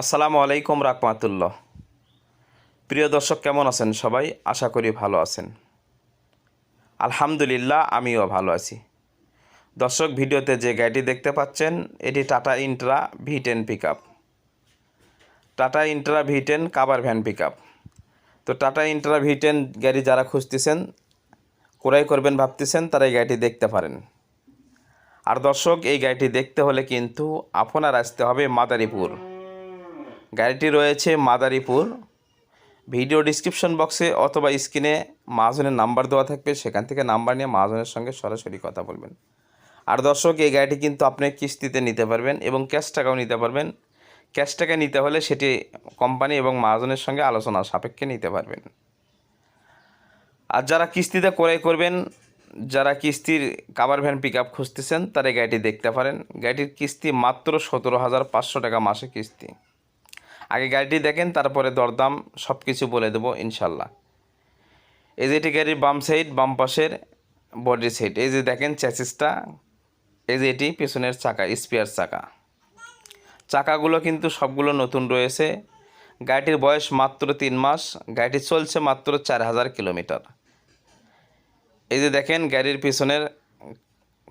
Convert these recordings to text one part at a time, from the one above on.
আসসালামু আলাইকুম রাকমাতুল্লাহ প্রিয় দর্শক, কেমন আছেন সবাই? আশা করি ভালো আছেন। আলহামদুলিল্লাহ, আমিও ভালো আছি। দর্শক, ভিডিওতে যে গাড়িটি দেখতে পাচ্ছেন, এটি Tata Intra V ten pick Tata Intra V ten cover van pick তো টাটা ইন্ট্রা ভি টেন গাড়ি যারা খুঁজতেছেন, ক্রয় করবেন ভাবতেছেন, তারা এই গাড়িটি দেখতে পারেন। আর দর্শক, এই গাড়িটি দেখতে হলে কিন্তু আপনার আসতে হবে মাদারীপুর। গাড়িটি রয়েছে মাদারীপুর। ভিডিও ডিসক্রিপশন বক্সে অথবা স্ক্রিনে মহাজনের নাম্বার দেওয়া থাকবে। সেখান থেকে নাম্বার নিয়ে মাহাজনের সঙ্গে সরাসরি কথা বলবেন। আর দর্শক, এই গাড়িটি কিন্তু আপনি কিস্তিতে নিতে পারবেন এবং ক্যাশ টাকাও নিতে পারবেন। ক্যাশ টাকা নিতে হলে সেটি কোম্পানি এবং মহাজনের সঙ্গে আলোচনা সাপেক্ষে নিতে পারবেন। আর যারা কিস্তিতে ক্রয় করবেন, যারা কিস্তির কাভার ভ্যান পিক আপ খুঁজতেছেন, তারা গাড়িটি দেখতে পারেন। গাড়িটির কিস্তি মাত্র সতেরো হাজার পাঁচশো টাকা মাসে কিস্তি। গাড়িটি দেখেন, তারপরে দরদাম সব কিছু বলে দেবো, ইনশাল্লাহ। এই যে এটি গাড়ির বাম সাইড, বাম পাশের বডি সাইড, এই যে দেখেন চ্যাসিসটা, এই যে এটি পেছনের চাকা, স্পেয়ার চাকা। চাকাগুলো কিন্তু সবগুলো নতুন রয়েছে। গাড়িটির বয়স মাত্র তিন মাস, গাড়িটি চলছে মাত্র চার হাজার কিলোমিটার। এই যে দেখেন, গাড়ির পিছনের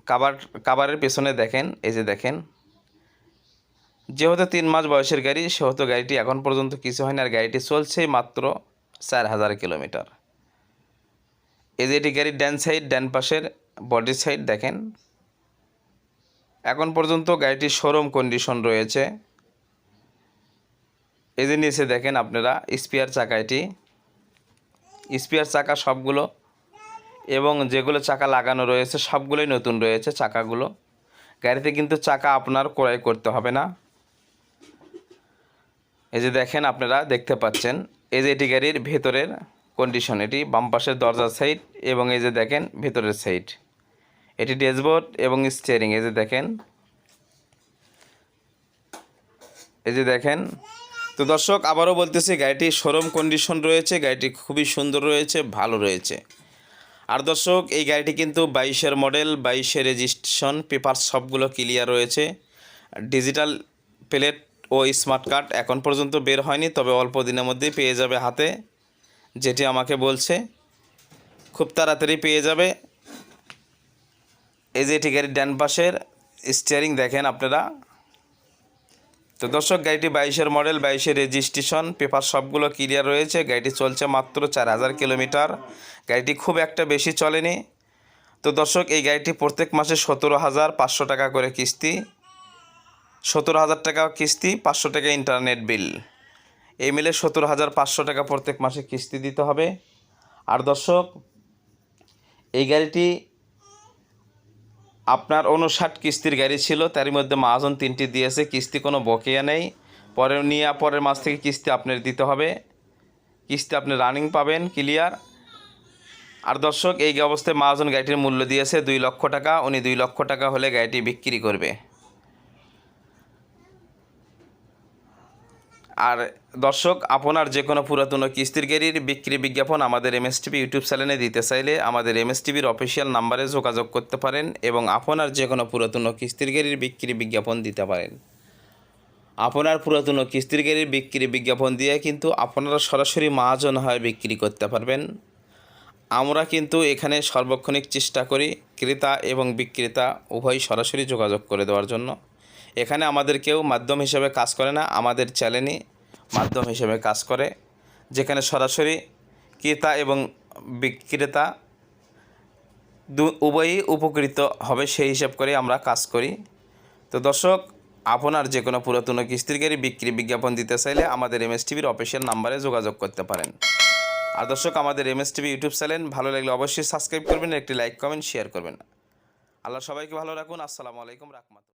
কাবার, কাবারের পেছনে দেখেন, এই যে দেখেন যেহেতু তিন মাস বয়সের গাড়ি, সেহেতু গাড়িটি এখন পর্যন্ত কিছু হয়নি আর গাড়িটি চলছে মাত্র চার হাজার কিলোমিটার। এই যে এটি গাড়ির ড্যান সাইড ড্যান পাশের বডি সাইড দেখেন। এখন পর্যন্ত গাড়িটির শোরুম কন্ডিশন রয়েছে। এই যে নিচে দেখেন আপনারা স্পিয়ার চাকা এটি। স্পিয়ার চাকা সবগুলো এবং যেগুলো চাকা লাগানো রয়েছে সবগুলোই নতুন রয়েছে চাকাগুলো। গাড়িতে কিন্তু চাকা আপনার ক্রয় করতে হবে না। এই যে দেখেন আপনারা দেখতে পাচ্ছেন, এই যে এটি গাড়ির ভেতরের কন্ডিশন এটি বাম পাশের দরজার সাইড এবং এই যে দেখেন ভেতরের সাইড এটি ড্যাশবোর্ড এবং স্টিয়ারিং এই যে দেখেন। এই যে দেখেন। তো দর্শক, আবারও বলতেছি, গাড়িটি শোরুম কন্ডিশন রয়েছে, গাড়িটি খুবই সুন্দর রয়েছে, ভালো রয়েছে। আর দর্শক, এই গাড়িটি কিন্তু বাইশের মডেল বাইশের রেজিস্ট্রেশন পেপার সবগুলো ক্লিয়ার রয়েছে। ডিজিটাল প্লেট ও স্মার্ট কার্ড এখন পর্যন্ত বের হয়নি, তবে অল্প দিনের মধ্যেই পেয়ে যাবে হাতে, যেটি আমাকে বলছে। খুব তাড়াতাড়ি পেয়ে যাবে। এই যে এটি গাড়ির ডান পাশের স্টিয়ারিং দেখেন আপনারা। তো দর্শক, গাড়িটি বাইশের মডেল বাইশের রেজিস্ট্রেশন পেপার সবগুলো ক্লিয়ার রয়েছে। গাড়িটি চলছে মাত্র চার হাজার কিলোমিটার। গাড়িটি খুব একটা বেশি চলেনি। তো দর্শক, এই গাড়িটি প্রত্যেক মাসে সতেরো হাজার পাঁচশো টাকা করে কিস্তি। সতেরো হাজার টাকা কিস্তি, পাঁচশো টাকা ইন্টারনেট বিল এই মিলে সতেরো হাজার পাঁচশো টাকা প্রত্যেক মাসে কিস্তি দিতে হবে। আর দর্শক, এই গাড়িটি আপনার উনষাট কিস্তির গাড়ি ছিল তার মধ্যে মাহাজন তিনটি দিয়েছে, কিস্তি কোনো বকেয়া নেই। পরে নিয়ে পরের মাস থেকে কিস্তি আপনার দিতে হবে। কিস্তি আপনি রানিং পাবেন ক্লিয়ার আর দর্শক, এই অবস্থায় মাহাজন গাড়িটির মূল্য দিয়েছে দুই লক্ষ টাকা, উনি দুই লক্ষ টাকা হলে গাড়িটি বিক্রি করবে। আর দর্শক, আপনার যে কোনো পুরাতন কিস্তির গাড়ির বিক্রি বিজ্ঞাপন আমাদের এমএসটিভি ইউটিউব চ্যানেলে দিতে চাইলে আমাদের এমএসটিভির অফিসিয়াল নাম্বারে যোগাযোগ করতে পারেন এবং আপনার যে কোনো পুরাতন কিস্তির গাড়ির বিক্রি বিজ্ঞাপন দিতে পারেন। আপনার পুরাতন কিস্তির গাড়ির বিক্রি বিজ্ঞাপন দিয়ে কিন্তু আপনারা সরাসরি মহাজন হয় বিক্রি করতে পারবেন। আমরা কিন্তু এখানে সর্বক্ষণিক চেষ্টা করি ক্রেতা এবং বিক্রেতা উভয় সরাসরি যোগাযোগ করে দেওয়ার জন্য। এখানে আমাদের কেউ মাধ্যম হিসেবে কাজ করে না, আমাদের চ্যানেলই মাধ্যম হিসেবে কাজ করে, যেখানে সরাসরি ক্রেতা এবং বিক্রেতা দু, উভয়ই উপকৃত হবে, সেই হিসাব করে আমরা কাজ করি। তো দর্শক, আপনার যে কোনো পুরাতন কিস্তির গাড়ি বিক্রি বিজ্ঞাপন দিতে চাইলে আমাদের এমএস টিভির অফিসিয়াল নাম্বারে যোগাযোগ করতে পারেন। আর দর্শক, আমাদের এমএস টিভি ইউটিউব চ্যানেল ভালো লাগলে অবশ্যই সাবস্ক্রাইব করবেন, একটি লাইক, কমেন্ট, শেয়ার করবেন। আল্লাহ সবাইকে ভালো রাখুন। আসসালামু আলাইকুম রাহমাতুল্লাহ।